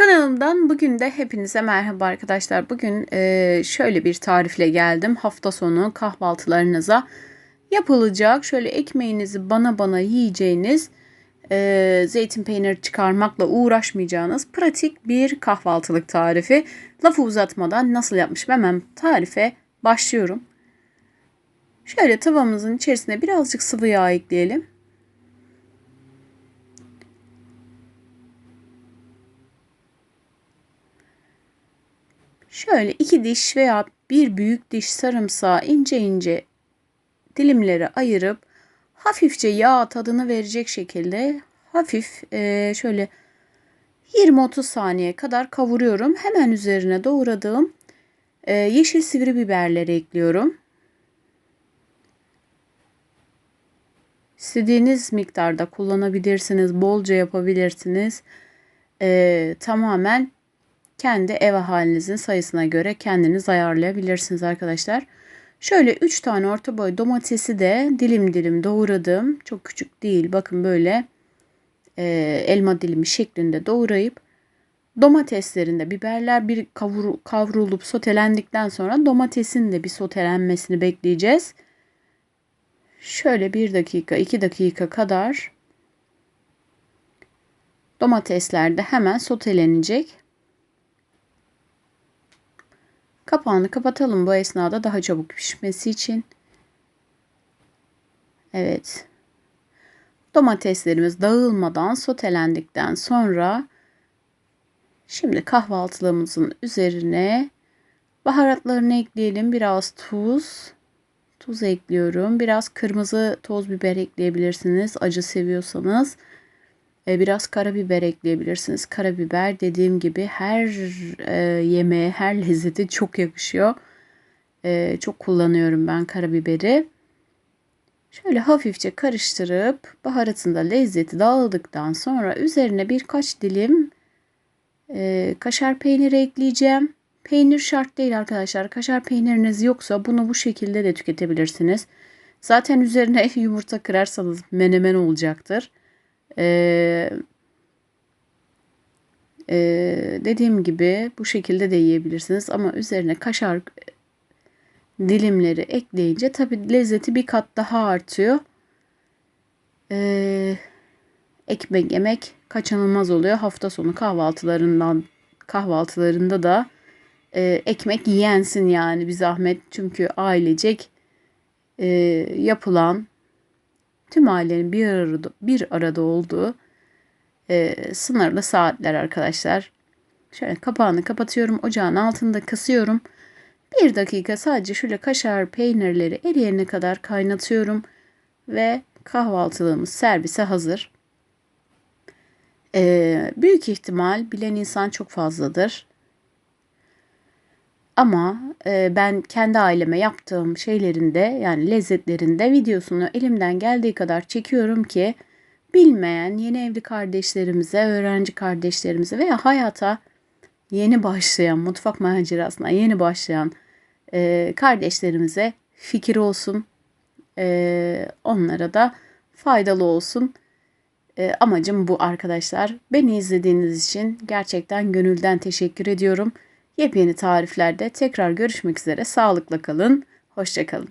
Kanalımdan bugün de hepinize merhaba arkadaşlar. Bugün e, şöyle bir tarifle geldim. Hafta sonu kahvaltılarınıza yapılacak. Şöyle ekmeğinizi bana bana yiyeceğiniz, e, zeytin peyniri çıkarmakla uğraşmayacağınız pratik bir kahvaltılık tarifi. Lafı uzatmadan nasıl yapmışım hemen tarife başlıyorum. Şöyle tavamızın içerisine birazcık sıvı yağ ekleyelim. Şöyle iki diş veya bir büyük diş sarımsağı ince ince dilimlere ayırıp hafifçe yağ tadını verecek şekilde hafif e, şöyle 20-30 saniye kadar kavuruyorum. Hemen üzerine doğradığım e, yeşil sivri biberleri ekliyorum. İstediğiniz miktarda kullanabilirsiniz. Bolca yapabilirsiniz. E, tamamen kendi ev ahalinizin sayısına göre kendiniz ayarlayabilirsiniz arkadaşlar. Şöyle 3 tane orta boy domatesi de dilim dilim doğradım. Çok küçük değil. Bakın böyle e, elma dilimi şeklinde doğrayıp domateslerinde biberler bir kavur, kavrulup sotelendikten sonra domatesin de bir sotelenmesini bekleyeceğiz. Şöyle 1 dakika 2 dakika kadar domatesler de hemen sotelenecek. Kapağını kapatalım bu esnada daha çabuk pişmesi için. Evet. Domateslerimiz dağılmadan sotelendikten sonra şimdi kahvaltılığımızın üzerine baharatlarını ekleyelim. Biraz tuz. Tuz ekliyorum. Biraz kırmızı toz biber ekleyebilirsiniz. Acı seviyorsanız. E, biraz karabiber ekleyebilirsiniz. Karabiber dediğim gibi her e, yemeğe, her lezzete çok yakışıyor. E, çok kullanıyorum ben karabiberi. Şöyle hafifçe karıştırıp baharatında lezzeti dağıldıktan sonra üzerine birkaç dilim e, kaşar peyniri ekleyeceğim. Peynir şart değil arkadaşlar. Kaşar peyniriniz yoksa bunu bu şekilde de tüketebilirsiniz. Zaten üzerine yumurta kırarsanız menemen olacaktır. Ee, e, dediğim gibi bu şekilde de yiyebilirsiniz ama üzerine kaşar dilimleri ekleyince tabi lezzeti bir kat daha artıyor. Ee, ekmek yemek kaçınılmaz oluyor. Hafta sonu kahvaltılarından kahvaltılarında da e, ekmek yiyensin yani bir zahmet. Çünkü ailecek e, yapılan tüm ailenin bir arada, bir arada olduğu e, sınırlı saatler arkadaşlar. Şöyle kapağını kapatıyorum. Ocağın altında kısıyorum. Bir dakika sadece şöyle kaşar peynirleri eriyene kadar kaynatıyorum. Ve kahvaltılığımız servise hazır. Ee, büyük ihtimal bilen insan çok fazladır. Ama e, ben kendi aileme yaptığım şeylerinde yani lezzetlerinde videosunu elimden geldiği kadar çekiyorum ki bilmeyen yeni evli kardeşlerimize, öğrenci kardeşlerimize veya hayata yeni başlayan, mutfak macerasına yeni başlayan e, kardeşlerimize fikir olsun. E, onlara da faydalı olsun. E, amacım bu arkadaşlar. Beni izlediğiniz için gerçekten gönülden teşekkür ediyorum. Yepyeni tariflerde tekrar görüşmek üzere. Sağlıkla kalın. Hoşçakalın.